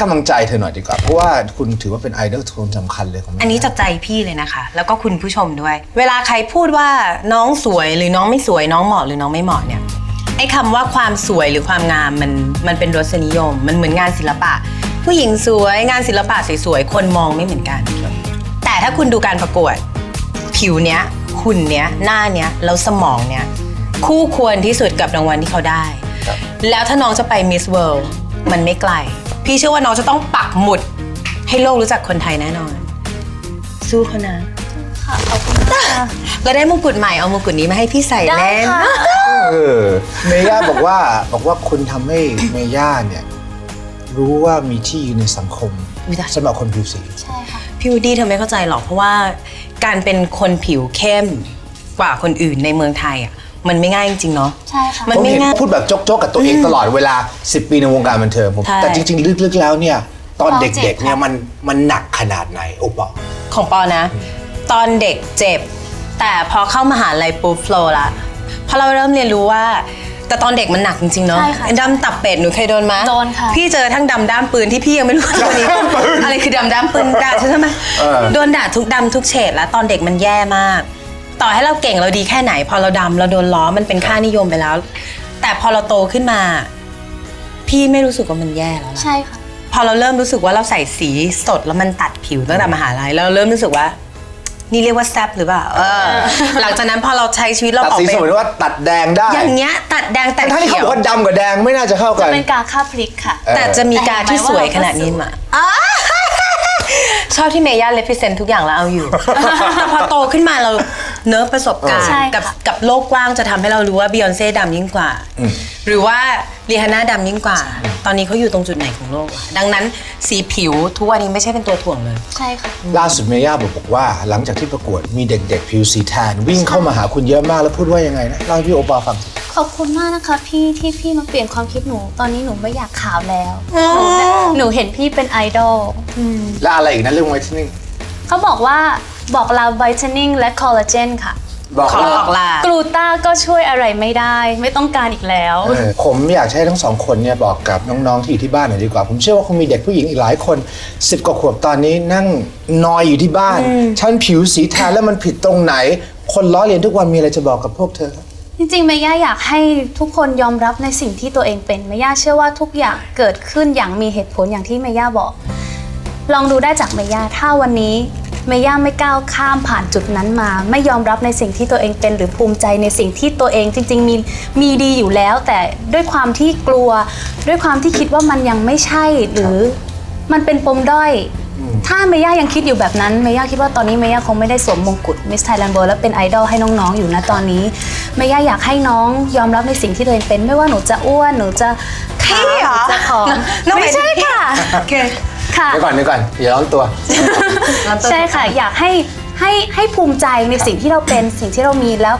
กำลังใจเธอหน่อยดีกว่า เพราะว่าคุณถือว่าเป็นไอดอลคนสำคัญเลยของแม่อันนี้จากใจพี่เลยนะคะ แล้วก็คุณผู้ชมด้วย เวลาใครพูดว่าน้องสวยหรือน้องไม่สวย น้องเหมาะหรือน้องไม่เหมาะเนี่ยไอ้คำว่าความสวยหรือความงามมันมันเป็นรสนิยม มันเหมือนงานศิลปะ ผู้หญิงสวยงานศิลปะสวยๆคนมองไม่เหมือนกัน แต่ถ้าคุณดูการประกวด ผิวเนี้ยหุ่นเนี้ยหน้าเนี้ยแล้วสมองเนี้ยคู่ควรที่สุดกับรางวัลที่เขาได้ครับแล้วถ้าน้องจะไปมิสเวิลด์มันไม่ไกล พี่เชื่อว่าน้องจะต้องปักหมุด ให้โลกรู้จักคนไทยแน่นอน สู้เขานะ ค่ะขอบคุณมากค่ะเราได้มงกุฎใหม่เอามงกุฎนี้มาให้พี่ใส่ได้เล่น ค่ะเออเมย่าบอกว่าบอกว่าคุณทำให้เมย่าเนี่ย รู้ว่ามีที่ยืนในสังคมอุ๊ยตาย สำหรับคนผิวสี ใช่ค่ะ พี่วูดดี้เธอไม่เข้าใจหรอกเพราะว่าการเป็นคนผิวเข้มกว่าคนอื่นในเมืองไทยอะ มันไม่ง่ายจริงๆเนาะ ใช่ค่ะ มันผมไม่เห็นง่าย พูดแบบโจ๊กๆกับตัวเองตลอดเวลา 10 ปีในวงการบันเทิงผม ใช่ แต่จริง ๆ ลึกๆแล้วเนี่ย ตอนเราเเจ็ด็บกๆเนี่ยค่ะมันมันหนักขนาดไหนโอปอของปอนะ ตอนเด็กเจ็บ แต่พอเข้ามาหาลัยปุ๊บโฟลว์ละพอเราเริ่มเรียนรู้ว่า แต่ตอนเด็กมันหนักจริงๆเนาะใช่ค่ะไอ้ดำตับเป็ดหนูเคยโดนไหมโดนค่ะ พี่เจอทั้งดำด้ามปืนที่พี่ยังไม่รู้ตัวนี้ อะไรคือดำด้ามปืนด่าใช่ไหมเออ โดนด่าทุกดำทุกเฉดแล้วตอนเด็กมันแย่มาก ต่อให้เราเก่งเราดีแค่ไหน พอเราดำเราโดนล้อมันเป็นค่านิยมไปแล้ว แต่พอเราโตขึ้นมา พี่ไม่รู้สึกว่ามันแย่แล้วนะ ใช่ค่ะ พอเราเริ่มรู้สึกว่าเราใส่สีสดแล้วมันตัดผิวตั้งแต่มหาลัยแล้วเราเริ่มรู้สึกว่า นี่เรียกว่าแซบหรือเปล่าเออ หลังจากนั้นพอเราใช้ชีวิตเราตัดออกสีไปสมมติว่าตัดแดงได้อย่างเงี้ย ตัดแดงตัดทั้งที่เขีเขายบวอกว่าดำกับแดงไม่น่าจะเข้ากัจะนเป็นกาค่าพริกค่ะ แต่จะมีการที่สวยขนาดนี้มาอ่าชอบที่เมย่าเลฟิเซนทุกอย่างแล้วเอาอยู่ แต่พอโตขึ้นมาเรา เนื้อะประสบการใช่ณ์ค่ะ กับกับโลกกว้างจะทำให้เรารู้ว่าบิยอนเซ่ดำยิ่งกว่า หรือว่ารีฮาน่าดำยิ่งกว่า ตอนนี้เขาอยู่ตรงจุดไหนของโลกอะดังนั้นสีผิวทุกวันนี้ไม่ใช่เป็นตัวถ่วงเลย ใช่ค่ะ ล่าสุดเมย่าบอกว่า หลังจากที่ประกวดมีเด็กๆผิวสีแทนวิ่งเข้ามาหาคุณเยอะมากแล้วพูดว่ายังไงนะเล่าให้พี่โอปอฟังสิขอบคุณมากนะคะ พี่ที่พี่มาเปลี่ยนความคิดหนู ตอนนี้หนูไม่อยากขาวแล้วอ๋อหนูหนูเห็นพี่เป็นไอดอล แล้วอะไรอีกนะเรื่องไวท์เทนนิ่ง เขาบอกว่า บอกลาไวท์เทนนิ่งและคอลลาเจนค่ะ บอกขอว่าบอกลากลูต้าก็ช่วยอะไรไม่ได้ ไม่ต้องการอีกแล้ว เออผมอยากให้ทั้งสองคนเนี่ยบอกกับน้องๆที่อยู่ที่บ้านหน่อยดีกว่า ผมเชื่อว่าคงมีเด็กผู้หญิงอีกหลายคนสิบกว่าขวบตอนนี้นั่งนอยอยู่ที่บ้านฉันผิวสีแทนแล้วมันผิดตรงไหน คนล้อเลียนทุกวันมีอะไรจะบอกกับพวกเธอครับ จริงๆเมย่าอยากให้ทุกคนยอมรับในสิ่งที่ตัวเองเป็นเมย่าเชื่อว่าทุกอย่างเกิดขึ้นอย่างมีเหตุผลอย่างที่เมย่าบอก ลองดูได้จากเมย่าถ้าวันนี้ เมย่าไม่ก้าวข้ามผ่านจุดนั้นมา ไม่ยอมรับในสิ่งที่ตัวเองเป็นหรือภูมิใจในสิ่งที่ตัวเองจริง ๆ มีมีดีอยู่แล้ว แต่ด้วยความที่กลัว ด้วยความที่คิดว่ามันยังไม่ใช่หรือมันเป็นปมด้อย ถ้าเมย่ายังคิดอยู่แบบนั้นเมย่าคิดว่าตอนนี้เมย่าคงไม่ได้สวมมงกุฎมิสไทยแลนด์เวิลด์และเป็นไอดอลให้น้องๆอยู่นะตอนนี้เมย่าอยากให้น้องยอมรับในสิ่งที่ตัวเองเป็น ไม่ว่าหนูจะอ้วนหนูจะขาวพี่เหรอหนูจะผอมน้องไม่ใช่ค่ะ โอเค ค่ะ เดี๋ยวก่อนเดี๋ยวก่อนอย่าร้อนตัว ใช่ค่ะ อยากให้ให้ให้ภูมิใจในสิ่งที่เราเป็นสิ่งที่เรามีแล้ว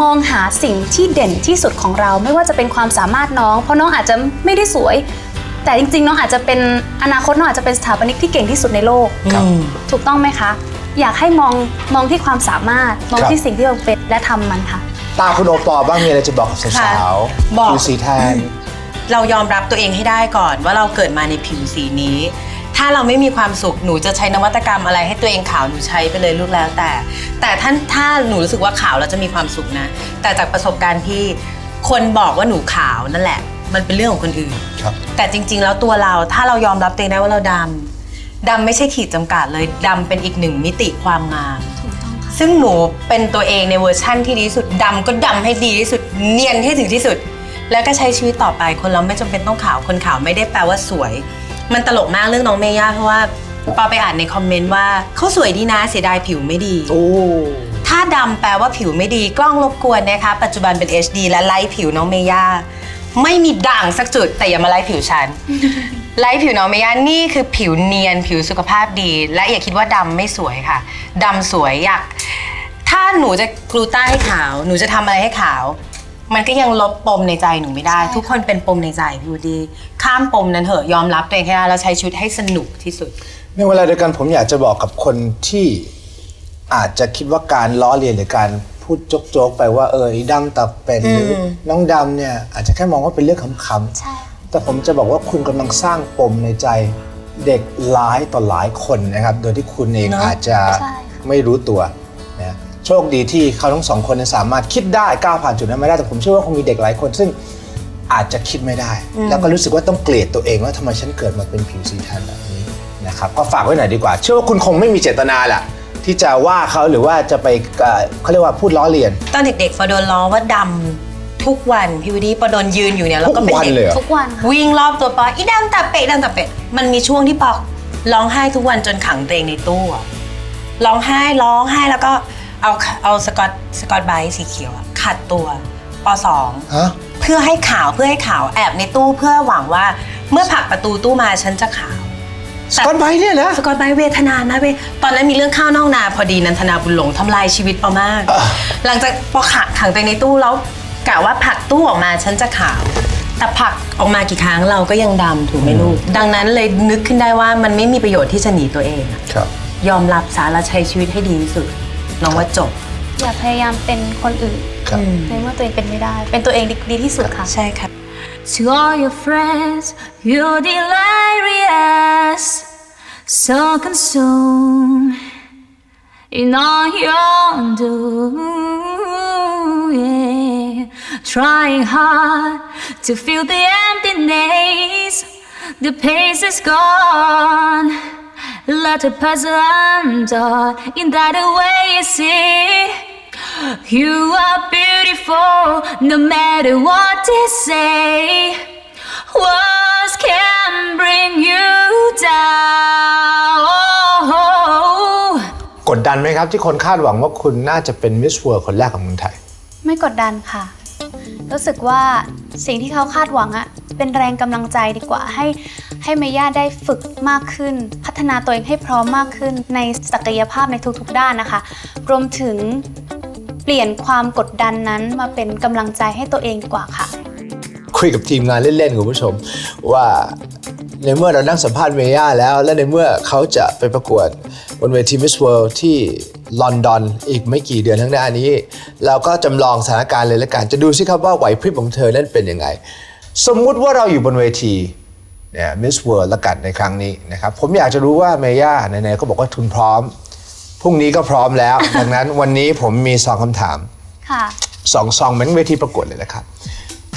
มองหาสิ่งที่เด่นที่สุดของเรา ไม่ว่าจะเป็นความสามารถน้อง เพราะน้องอาจจะไม่ได้สวย แต่จริงๆ น้องอาจจะเป็นอนาคตน้องอาจจะเป็นสถาปนิกที่เก่งที่สุดในโลกครับ ถูกต้องไหมคะ อยากให้มองมองที่ความสามารถมองครับที่สิ่งที่เราเป็นและทำมันค่ะ ตาคุณโอปอบ้างมีอะไรจะบอกกับสาวบอกๆผิวสีแทน เรายอมรับตัวเองให้ได้ก่อนว่าเราเกิดมาในผิวสีนี้ ถ้าเราไม่มีความสุขหนูจะใช้นวัตกรรมอะไรให้ตัวเองขาวหนูใช้ไปเลยลูกแล้วแต่ แต่ท่านถ้าหนูรู้สึกว่าขาวแล้วจะมีความสุขนะ แต่จากประสบการณ์ที่คนบอกว่าหนูขาวนั่นแหละ มันเป็นเรื่องของคนอื่น ครับ แต่จริง ๆ แล้วตัวเราถ้าเรายอมรับตัวเองได้ว่าเราดำดำไม่ใช่ขีดจำกัดเลยดำเป็นอีกหนึ่งมิติความงาม ถูกต้องค่ะซึ่งหนูเป็นตัวเองในเวอร์ชั่นที่ดีที่สุดดำก็ดำให้ดีที่สุด เนียนให้ถึงที่สุด แล้วก็ใช้ชีวิตต่อไปคนเราไม่จำเป็นต้องขาวคนขาวไม่ได้แปลว่าสวย มันตลกมากเรื่องน้องเมย่าเพราะว่าปอไปอ่านในคอมเมนต์ว่าเขาสวยดีนะเสียดายผิวไม่ดี โอ้ ถ้าดำแปลว่าผิวไม่ดีกล้องรบกวนนะคะ ปัจจุบันเป็น HD และไลท์ผิวน้องเมย่าไม่มีด่างสักจุดแต่อย่ามาไลท์ผิวฉัน ไลท์ผิวน้องเมย่านี่คือผิวเนียนผิวสุขภาพดี และอย่าคิดว่าดำไม่สวยค่ะดำสวยอยากถ้าหนูจะกลูต้าให้ขาว หนูจะทำอะไรให้ขาว มันก็ยังลบปมในใจหนูไม่ได้ ใช่ค่ะ ทุกคนเป็นปมในใจพี่วูดดีข้ามปมนั้นเถอะยอมรับตัวเองให้ได้แล้วใช้ชีวิตให้สนุกที่สุด ในเวลาเดียวกันผมอยากจะบอกกับคนที่อาจจะคิดว่าการล้อเลียนหรือการพูดโจ๊กๆไปว่าเออไอ้ดำตับเป็นหรือน้องดำเนี่ยอาจจะแค่มองว่าเป็นเรื่องขำใช่ ๆแต่ผมจะบอกว่าคุณกำลังสร้างปมในใจเด็กหลายต่อหลายคนนะครับ โดยที่คุณเองเนอะอาจจะใช่ค่ะ ไม่รู้ตัวนะ โชคดีที่เขาทั้งสองคนเนยสามารถคิดได้ก้าวผ่านจุดนั้นมาได้แต่ผมเชื่อว่าคงมีเด็กหลายคน ซึ่งอาจจะคิดไม่ได้ แล้วก็รู้สึกว่าต้องเกลียดตัวเองว่าทำไมฉันเกิดมาเป็นผิวสีแทนแบบนี้นะครับก็ฝากไว้หน่อยดีกว่า เชื่อว่าคุณคงไม่มีเจตนาแหละที่จะว่าเขาหรือว่าจะไปเอ่อเขาเรียกว่าพูดล้อเลียน ตอนเด็กๆฟอโดนล้อว่าดำทุกวันพี่วดีปอโดนยืนอยู่เนี่ยแล้วก็เป็นทุกวันเด็กเลยเหรอทุกวันค่ะวิ่งรอบตัวปออีดำตาเป็ดดำตาเป็ดมันมีช่วงที่ปอร้องไห้ทุกวันจนขังตัวเองในตู้อะร้องไห้ร้องไห้แล้วก็ เอาเอาสกอตสกอตไบรท์สีเขียวอะขัดตัวปสองฮะเพื่อให้ขาวเพื่อให้ขาวแอบในตู้เพื่อหวังว่า เมื่อผลักประตูตู้มาฉันจะขาว สกอตไบรท์เนี่ยนะ สกอตไบรท์เวทนานะเวยตอนนั้นมีเรื่องข้าวนอกนาพอดีนันทนาบุญหลงทำลายชีวิตปอมากหลังจากพอขังขังตัวเองในตู้แล้วกะว่าผลักตู้ออกมาฉันจะขาว แต่ผลักออกมากี่ครั้งเราก็ยังดำถูกไหมลูก ดังนั้นเลยนึกขึ้นได้ว่ามันไม่มีประโยชน์ที่จะหนีตัวเองอะ ครับ ยอมรับสาระใช้ชีวิตให้ดีที่สุด น้องว่าจบ อย่าพยายามเป็นคนอื่นครับ ในเมื่อตัวเองเป็นไม่ได้ เป็นตัวเองดีดีที่สุดค่ะ ใช่ค่ะ To all your friends, you're delirious, so consumed in all your doom. Yeah. Trying hard to fill the emptiness, the pace is gone. Let the puzzle undone in that way you see. You are beautiful no matter what they say. Words can bring you down. กดดันไหมครับที่คนคาดหวังว่าคุณน่าจะเป็นมิสเวิร์คนแรกของเมืองไทย ไม่กดดันค่ะ รู้สึกว่าสิ่งที่เขาคาดหวังอะเป็นแรงกำลังใจดีกว่าให้ให้เมย่าได้ฝึกมากขึ้น พัฒนาตัวเองให้พร้อมมากขึ้นในศักยภาพในทุกๆด้านนะคะ รวมถึงเปลี่ยนความกดดันนั้นมาเป็นกำลังใจให้ตัวเองดีกว่าค่ะ คุยกับทีมงานเล่นๆคุณผู้ชม ว่าในเมื่อเรานั่งสัมภาษณ์เมย่าแล้ว และในเมื่อเขาจะไปประกวดบนเวทีมิสเวิลด์ที่ ลอนดอนอีกไม่กี่เดือนข้างหน้านี้ เราก็จำลองสถานการณ์เลยละกันจะดูสิครับว่าไหวพริบของเธอนั้นเป็นยังไง สมมุติว่าเราอยู่บนเวทีเนี่ยมิสเวิลด์ละกันในครั้งนี้นะครับผมอยากจะรู้ว่าเมย่าไหนๆก็บอกว่าทุนพร้อมพรุ่งนี้ก็พร้อมแล้ว ดังนั้นวันนี้ผมมีสองคำถามค่ะสองซองเหมือนเวทีประกวดเลยนะครับ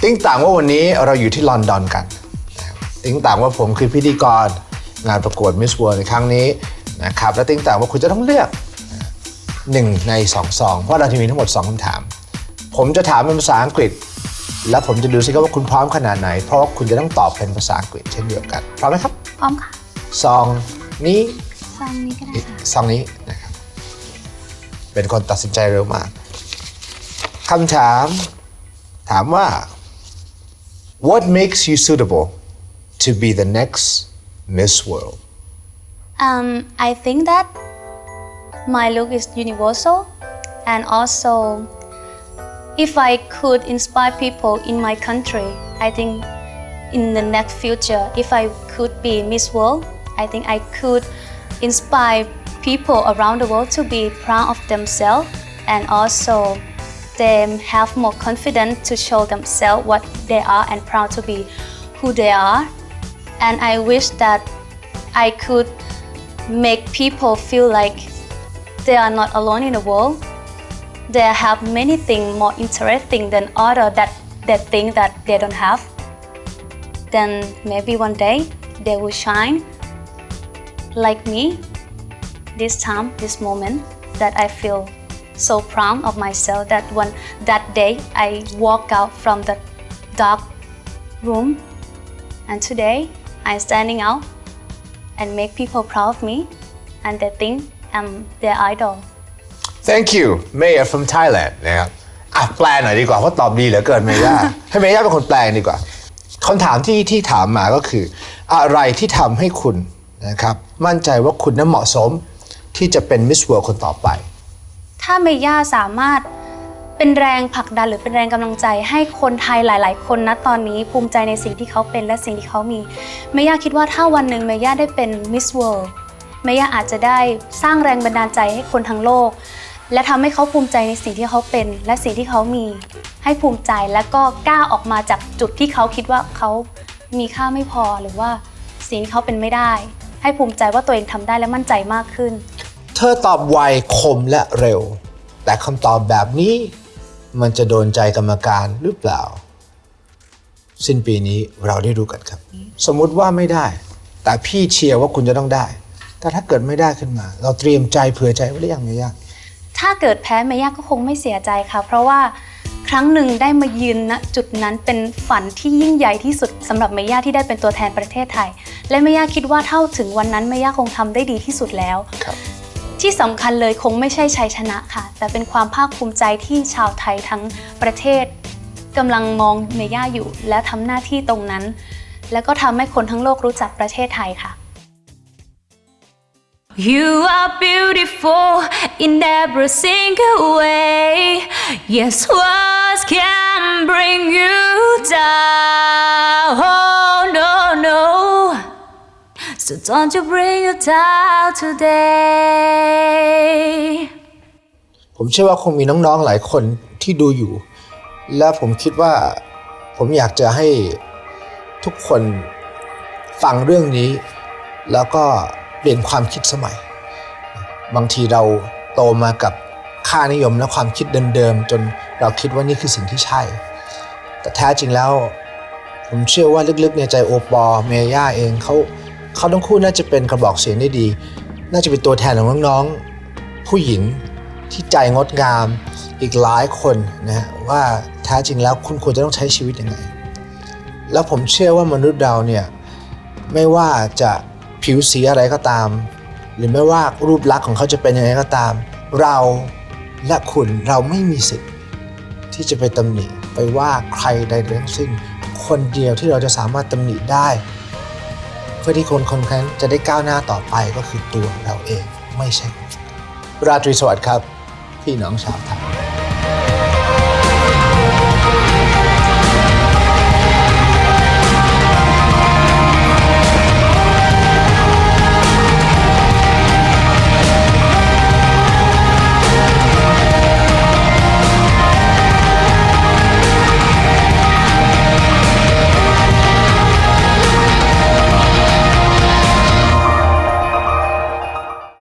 ติ้งต่างว่าวันนี้เราอยู่ที่ลอนดอนกันนะครับติ้งต่างว่าผมคือพิธีกรงานประกวดมิสเวิร์ในครั้งนี้นะครับและติ้งต่างว่าคุณจะต้องเลือก หนึ่งในสองซองเพราะเราจะมีทั้งหมด 2คำถาม ผมจะถามเป็นภาษาอังกฤษ และผมจะดูสิครับว่าคุณพร้อมขนาดไหน เพราะว่าคุณจะต้องตอบเป็นภาษาอังกฤษเช่นเดียวกัน พร้อมไหมครับ พร้อมค่ะ ซองนี้ฟังนี้ก็ได้ค่ะ ซองนี้นะครับ เป็นคนตัดสินใจเร็วมากคำถาม ถามว่า what makes you suitable to be the next Miss World Um, I think that my look is universal, and also, if I could inspire people in my country, I think in the next future, if I could be Miss World, I think I could inspire people around the world to be proud of themselves and also them have more confidence to show themselves what they are and proud to be who they are. And I wish that I could make people feel like they are not alone in the world. They have many things more interesting than other that they think that they don't have. Then maybe one day they will shine like me. This time, this moment, that I feel so proud of myself that one that day I walk out from the dark room and today I'm standing out and make people proud of me and they think I'm their idol. Thank you Mayor from Thailand นะครับอะแปลหน่อยดีกว่าเพราะตอบดีเหลือเกินเมย่าให้เมย่าเป็นคนแปลดีกว่าคำถามที่ที่ถามมาก็คือ อะไรที่ทำให้คุณนะครับมั่นใจว่าคุณนั้นเหมาะสมที่จะเป็น Miss World คนต่อไป ถ้าเมย่าสามารถเป็นแรงผลักดันหรือเป็นแรงกำลังใจ ให้คนไทยหลาย ๆ คนนะตอนนี้ภูมิใจในสิ่งที่เขาเป็นและสิ่งที่เขามีเมย่าคิดว่าถ้าวันหนึ่งเมย่าได้เป็นมิสเวิล ด์เมย่าอาจจะได้สร้างแรงบันดาลใจให้คนทั้งโลก และทำให้เขาภูมิใจในสิ่งที่เขาเป็น และสิ่งที่เขามี ให้ภูมิใจและก็กล้าออกมาจากจุดที่เขาคิดว่าเขามีค่าไม่พอหรือว่าสิ่งที่เขาเป็นไม่ได้ ให้ภูมิใจว่าตัวเองทำได้และมั่นใจมากขึ้น เธอตอบไวคมและเร็ว แต่คำตอบแบบนี้มันจะโดนใจกรรมการหรือเปล่า สิ้นปีนี้เราได้รู้กันครับ สมมุติว่าไม่ได้ แต่พี่เชียร์ว่าคุณจะต้องได้ แต่ถ้าเกิดไม่ได้ขึ้นมา เราเตรียมใจเผื่อใจไว้หรือยังเนี่าถ้าเกิดแพ้เมย่าก็คงไม่เสียใจค่ะ เพราะว่าครั้งหนึ่งได้มายืนณจุดนั้นเป็นฝันที่ยิ่งใหญ่ที่สุดสำหรับเมย่าที่ได้เป็นตัวแทนประเทศไทย และเมย่าคิดว่าเท่าถึงวันนั้นเมย่าคงทำได้ดีที่สุดแล้ว ครับที่สำคัญเลยคงไม่ใช่ชัยชนะค่ะ แต่เป็นความภาคภูมิใจที่ชาวไทยทั้งประเทศกำลังมองเมย่าอยู่ และทำหน้าที่ตรงนั้น แล้วก็ทำให้คนทั้งโลกรู้จักประเทศไทยค่ะ You are beautiful in every single way. Yes, words can bring you down. Oh, no, no. So don't you bring you down today. ผมเชื่อว่าคงมีน้องๆหลายคนที่ดูอยู่ และผมคิดว่าผมอยากจะให้ทุกคนฟังเรื่องนี้ แล้วก็ ปลี่ยนความคิดสมัย บางทีเราโตมากับค่านิยมและความคิดเดิมๆจนเราคิดว่านี่คือสิ่งที่ใช่ แต่แท้จริงแล้ว ผมเชื่อว่าลึกๆในใจโอปอลเมย่าเองเขาเขาทั้งคู่น่าจะเป็นกระบอกเสียงได้ดี น่าจะเป็นตัวแทนของน้องๆผู้หญิงที่ใจงดงามอีกหลายคนนะฮะว่าแท้จริงแล้วคุณควรจะต้องใช้ชีวิตยังไง แล้วผมเชื่อว่ามนุษย์เราเนี่ยไม่ว่าจะ ผิวสีอะไรก็ตาม หรือไม่ว่ารูปลักษณ์ของเขาจะเป็นยังไงก็ตาม เราและคุณเราไม่มีสิทธิ์ ที่จะไปตำหนิไปว่าใครใดทั้งสิ้น คนเดียวที่เราจะสามารถตำหนิได้ เพื่อที่คนคนนั้นจะได้ก้าวหน้าต่อไปก็คือตัวเราเองไม่ใช่ ราตรีสวัสดิ์ครับ พี่น้องชาวไทย